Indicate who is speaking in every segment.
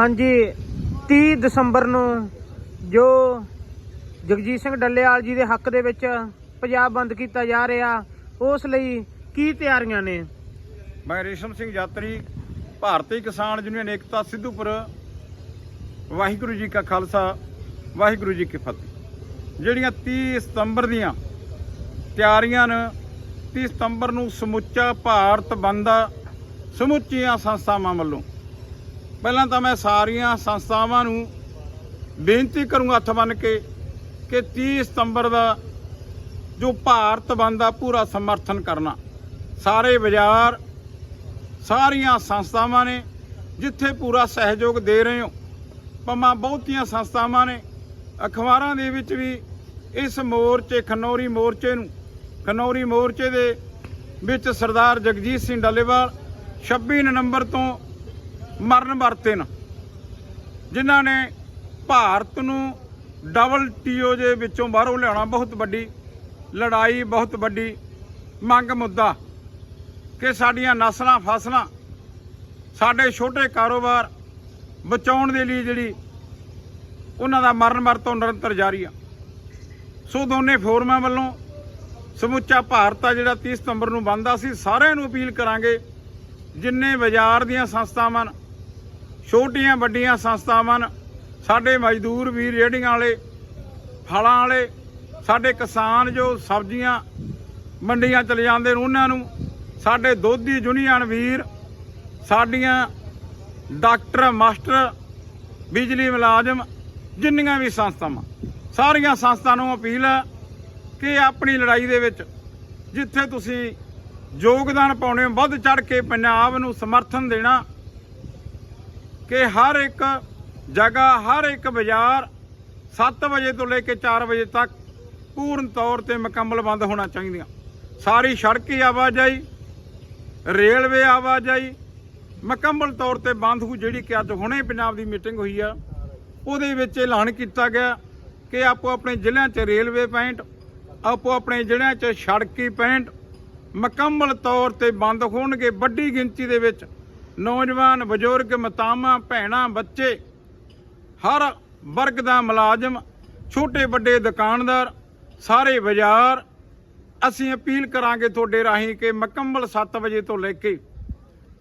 Speaker 1: ਹਾਂਜੀ 30 ਦਸੰਬਰ ਨੂੰ ਜੋ ਜਗਜੀਤ ਸਿੰਘ ਡੱਲੇਵਾਲ ਜੀ ਦੇ ਹੱਕ ਦੇ ਵਿੱਚ ਪੰਜਾਬ ਬੰਦ ਕੀਤਾ ਜਾ ਰਿਹਾ, ਉਸ ਲਈ ਕੀ ਤਿਆਰੀਆਂ ਨੇ?
Speaker 2: ਮੈਂ ਰੇਸ਼ਮ ਸਿੰਘ ਯਾਤਰੀ, ਭਾਰਤੀ ਕਿਸਾਨ ਯੂਨੀਅਨ ਏਕਤਾ ਸਿੱਧੂਪੁਰ, ਵਾਹਿਗੁਰੂ ਜੀ ਕਾ ਖਾਲਸਾ, ਵਾਹਿਗੁਰੂ ਜੀ ਕੀ ਫਤਿਹ। ਜਿਹੜੀਆਂ 30 ਸਤੰਬਰ ਦੀਆਂ ਤਿਆਰੀਆਂ ਨੇ 30 ਸਤੰਬਰ ਨੂੰ ਸਮੁੱਚਾ ਭਾਰਤ ਬੰਦ ਸਮੁੱਚੀਆਂ ਸੰਸਥਾਵਾਂ ਵੱਲੋਂ। ਪਹਿਲਾਂ ਤਾਂ ਮੈਂ ਸਾਰੀਆਂ ਸੰਸਥਾਵਾਂ ਨੂੰ ਬੇਨਤੀ ਕਰੂੰਗਾ ਹੱਥ ਬੰਨ ਕੇ ਕਿ 30 ਸਤੰਬਰ ਦਾ ਜੋ ਭਾਰਤ ਬੰਦ ਦਾ ਪੂਰਾ ਸਮਰਥਨ ਕਰਨਾ, ਸਾਰੇ ਬਾਜ਼ਾਰ, ਸਾਰੀਆਂ ਸੰਸਥਾਵਾਂ ਨੇ ਜਿੱਥੇ ਪੂਰਾ ਸਹਿਯੋਗ ਦੇ ਰਹੇ ਹੋ, ਪਮਾ ਬਹੁਤੀਆਂ ਸੰਸਥਾਵਾਂ ਨੇ, ਅਖਬਾਰਾਂ ਦੇ ਵਿੱਚ ਵੀ ਇਸ ਮੋਰਚੇ, ਖਨੌਰੀ ਮੋਰਚੇ ਨੂੰ, ਖਨੌਰੀ ਮੋਰਚੇ ਦੇ ਵਿੱਚ ਸਰਦਾਰ ਜਗਜੀਤ ਸਿੰਘ ਡੱਲੇਵਾਲ 26 ਨਵੰਬਰ ਤੋਂ ਮਰਨ ਵਰਤੇ ਨੇ ਜਿਨ੍ਹਾਂ ਨੇ ਭਾਰਤ ਨੂੰ ਡਬਲ ਟੀਓ ਦੇ ਵਿੱਚੋਂ ਬਾਹਰੋਂ ਲਿਆਉਣਾ ਬਹੁਤ ਵੱਡੀ, ਲੜਾਈ ਬਹੁਤ ਵੱਡੀ, ਮੰਗ ਮੁੱਦਾ ਕਿ ਸਾਡੀਆਂ ਨਸਲਾਂ ਫਸਲਾਂ, ਸਾਡੇ ਛੋਟੇ ਕਾਰੋਬਾਰ ਬਚਾਉਣ ਦੇ ਲਈ ਜਿਹੜੀ ਉਹਨਾਂ ਦਾ ਮਰਨ ਵਰਤੋਂ ਨਿਰੰਤਰ ਜਾਰੀ ਆ। ਸੋ ਦੋਨੇ ਫੋਰਮਾਂ ਵੱਲੋਂ ਸਮੁੱਚਾ ਭਾਰਤ ਆ ਜਿਹੜਾ 30 ਸਤੰਬਰ ਨੂੰ ਬੰਦ ਆ ਸੀ, ਸਾਰਿਆਂ ਨੂੰ ਅਪੀਲ ਕਰਾਂਗੇ ਜਿੰਨੇ ਬਾਜ਼ਾਰ ਦੀਆਂ ਸੰਸਥਾਵਾਂ ਛੋਟੀਆਂ ਵੱਡੀਆਂ ਸੰਸਥਾਵਾਂ ਸਾਡੇ ਮਜ਼ਦੂਰ ਵੀਰ ਰੇਹੜੀਆਂ ਵਾਲੇ, ਫਲਾਂ ਵਾਲੇ, ਸਾਡੇ ਕਿਸਾਨ ਜੋ ਸਬਜ਼ੀਆਂ ਮੰਡੀਆਂ ਚਲੇ ਜਾਂਦੇ ਨੇ ਉਹਨਾਂ ਨੂੰ, ਸਾਡੇ ਦੋਧੀ ਯੂਨੀਅਨ ਵੀਰ, ਸਾਡੀਆਂ ਡਾਕਟਰ, ਮਾਸਟਰ, ਬਿਜਲੀ ਮੁਲਾਜ਼ਮ, ਜਿੰਨੀਆਂ ਵੀ ਸੰਸਥਾਵਾਂ, ਸਾਰੀਆਂ ਸੰਸਥਾਵਾਂ ਨੂੰ ਅਪੀਲ ਹੈ ਕਿ ਆਪਣੀ ਲੜਾਈ ਦੇ ਵਿੱਚ ਜਿੱਥੇ ਤੁਸੀਂ ਯੋਗਦਾਨ ਪਾਉਣੇ ਹੋ, ਵੱਧ ਚੜ ਕੇ ਪੰਜਾਬ ਨੂੰ ਸਮਰਥਨ ਦੇਣਾ ਕਿ ਹਰ ਇੱਕ ਜਗ੍ਹਾ, ਹਰ ਇੱਕ ਬਾਜ਼ਾਰ 7 ਵਜੇ ਤੋਂ ਲੈ ਕੇ 4 ਵਜੇ ਤੱਕ ਪੂਰਨ ਤੌਰ ਤੇ ਮੁਕੰਮਲ ਬੰਦ ਹੋਣਾ ਚਾਹੀਦੀਆਂ ਸਾਰੀ ਸੜਕੀ ਆਵਾਜਾਈ, ਰੇਲਵੇ ਆਵਾਜਾਈ ਮੁਕੰਮਲ ਤੌਰ ਤੇ ਬੰਦ ਹੋ ਜਿਹੜੀ ਕਿ ਅੱਜ ਹੁਣੇ ਪੰਜਾਬ ਦੀ ਮੀਟਿੰਗ ਹੋਈ ਆ। ਉਹਦੇ ਵਿੱਚ ਐਲਾਨ ਕੀਤਾ ਗਿਆ ਕਿ ਆਪੋ ਆਪਣੇ ਜ਼ਿਲ੍ਹਿਆਂ 'ਚ ਰੇਲਵੇ ਪੁਆਇੰਟ ਆਪੋ ਆਪਣੇ ਜ਼ਿਲ੍ਹਿਆਂ 'ਚ ਸੜਕੀ ਪੁਆਇੰਟ ਮੁਕੰਮਲ ਤੌਰ ਤੇ ਬੰਦ ਹੋਣਗੇ ਵੱਡੀ ਗਿਣਤੀ ਦੇ ਵਿੱਚ। ਨੌਜਵਾਨ ਬਜ਼ੁਰਗ, ਮਤਾਵਾਂ, ਭੈਣਾਂ, ਬੱਚੇ, ਹਰ ਵਰਗ ਦਾ ਮੁਲਾਜ਼ਮ, ਛੋਟੇ ਵੱਡੇ ਦੁਕਾਨਦਾਰ, ਸਾਰੇ ਬਾਜ਼ਾਰ, ਅਸੀਂ ਅਪੀਲ ਕਰਾਂਗੇ ਤੁਹਾਡੇ ਰਾਹੀਂ ਕਿ ਮੁਕੰਮਲ 7 ਵਜੇ ਤੋਂ ਲੈ ਕੇ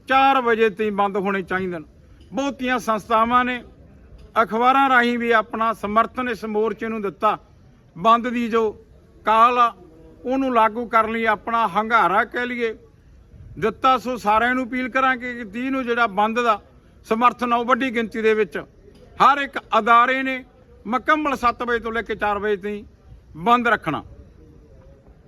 Speaker 2: 4 ਵਜੇ ਤਾਈਂ ਬੰਦ ਹੋਣੇ ਚਾਹੀਦੇ ਨੇ ਬਹੁਤੀਆਂ ਸੰਸਥਾਵਾਂ ਨੇ ਅਖਬਾਰਾਂ ਰਾਹੀਂ ਵੀ ਆਪਣਾ ਸਮਰਥਨ ਇਸ ਮੋਰਚੇ ਨੂੰ ਦਿੱਤਾ। ਬੰਦ ਦੀ ਜੋ ਕਾਲ ਆ, ਉਹਨੂੰ ਲਾਗੂ ਕਰਨ ਲਈ, ਆਪਣਾ ਹੰਗਾਰਾ ਕਹਿ ਲਈਏ। ਦਿੱਤਾ ਸੋ ਸਾਰਿਆਂ ਨੂੰ ਅਪੀਲ ਕਰਾਂਗੇ ਕਿ 30 ਨੂੰ ਜਿਹੜਾ ਬੰਦ ਦਾ ਸਮਰਥਨ ਆ ਉਹ ਵੱਡੀ ਗਿਣਤੀ ਦੇ ਵਿੱਚ ਹਰ ਇੱਕ ਅਦਾਰੇ ਨੇ ਮੁਕੰਮਲ 7 ਵਜੇ ਤੋਂ ਲੈ ਕੇ 4 ਵਜੇ ਤਾਈਂ ਬੰਦ ਰੱਖਣਾ।